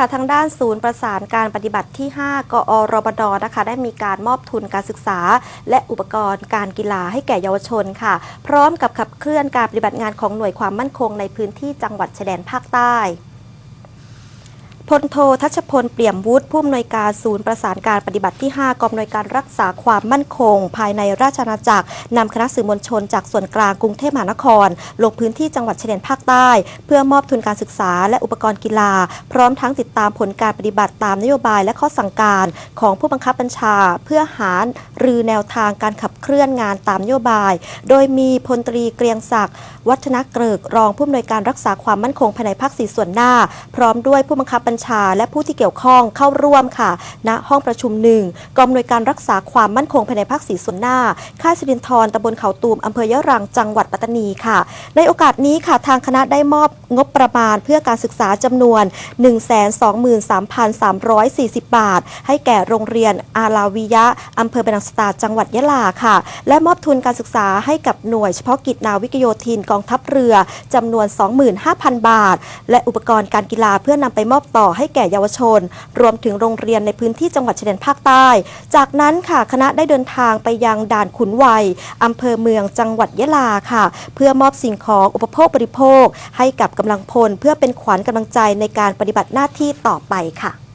ค่ะทางด้านศูนย์ประสานการปฏิบัติที่ 5 กอรบดนะคะได้มีการมอบทุนการศึกษา และอุปกรณ์การกีฬาให้แก่เยาวชนค่ะ พร้อมกับขับเคลื่อนการปฏิบัติงานของหน่วยความมั่นคงในพื้นที่จังหวัดชายแดนภาคใต้ พลโททัชพลเปี่ยมวุฒิผู้อำนวยการศูนย์ประสานการปฏิบัติที่ 5กองอำนวยการรักษาความมั่นคง ภายในราชอาณาจักรนำคณะสื่อมวลชนจากส่วนกลางกรุงเทพมหานคร ลงพื้นที่จังหวัดชายแดนภาคใต้ เพื่อมอบทุนการศึกษาและอุปกรณ์กีฬา พร้อมทั้งติดตามผลการปฏิบัติตามนโยบายและข้อสั่งการ ของผู้บังคับบัญชา เพื่อหารือแนวทางการขับเคลื่อนงานตามนโยบาย โดยมีพลตรีเกรียงศักดิ์วัฒนเกริกรองผู้อำนวยการรักษาความมั่นคงภายในภาคสี่ส่วนหน้า พร้อมด้วยผู้บังคับบัญชา และผู้ที่เกี่ยวข้องเข้าร่วมค่ะ ณห้องประชุมหนึ่งกองอำนวยการรักษาความมั่นคงภายในภาคสีส่วนหน้า ค่ายสิรินทรตำบลเขาตูมอำเภอยะรังจังหวัดปัตตานีค่ะ ในโอกาสนี้ค่ะทางคณะได้มอบงบประมาณเพื่อการศึกษาจำนวน 123,340 บาท ให้แก่โรงเรียนอาลาวิยะอำเภอเบนังสตาจังหวัดยะลาค่ะ และมอบทุนการศึกษาให้กับหน่วยเฉพาะกิจนาวิกโยธินกองทัพเรือจำนวน 25,000 บาท และอุปกรณ์การกีฬาเพื่อนำไปมอบต่ออให้แก่เยาวชน รวมถึงโรงเรียนในพื้นที่จังหวัดชายแดนภาคใต้ จากนั้นค่ะคณะได้เดินทางไปยังด่านขุนวัยอำเภอเมืองจังหวัดยะลาค่ะ เพื่อมอบสิ่งของอุปโภคบริโภค ให้กับกำลังพลเพื่อเป็นขวัญกำลังใจในการปฏิบัติหน้าที่ต่อไปค่ะ